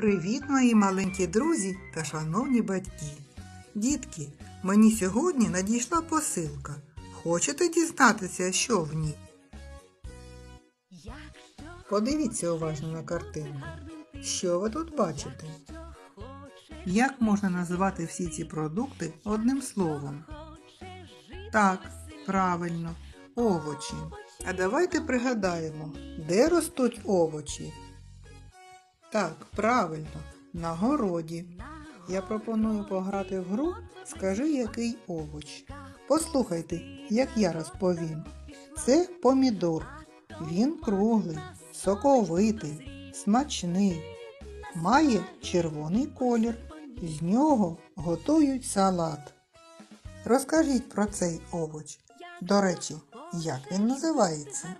Привіт, мої маленькі друзі та шановні батьки. Дітки, мені сьогодні надійшла посилка. Хочете дізнатися, що в ній? Подивіться уважно на картинку. Що ви тут бачите? Як можна називати всі ці продукти одним словом? Так, правильно, овочі. А давайте пригадаємо, де ростуть овочі. Так, правильно, на городі. Я пропоную пограти в гру Скажи, який овоч. Послухайте, як я розповім. Це помідор. Він круглий, соковитий, смачний. Має червоний колір. З нього готують салат. Розкажіть про цей овоч. До речі, як він називається?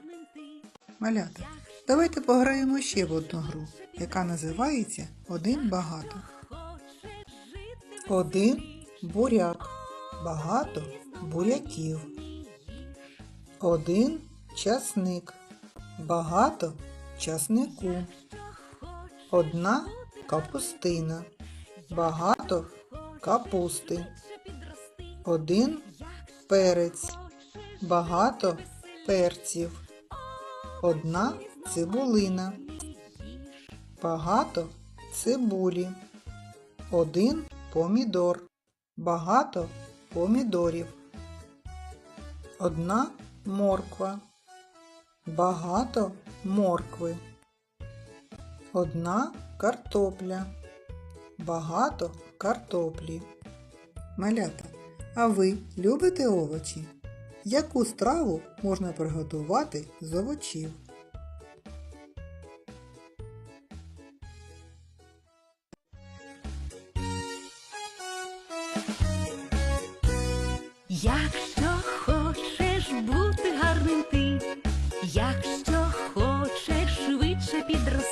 Малята, давайте пограємо ще в одну гру, яка називається Один багато. Один буряк, багато буряків. Один часник, багато часнику. Одна капустина, багато капусти. Один перець, багато перців. Одна цибулина. Багато цибулі. Один помідор. Багато помідорів. Одна морква. Багато моркви. Одна картопля. Багато картоплі. Малята, а ви любите овочі? Яку страву можна приготувати з овочів? Якщо хочеш бути гарним ти, якщо хочеш швидше підрости.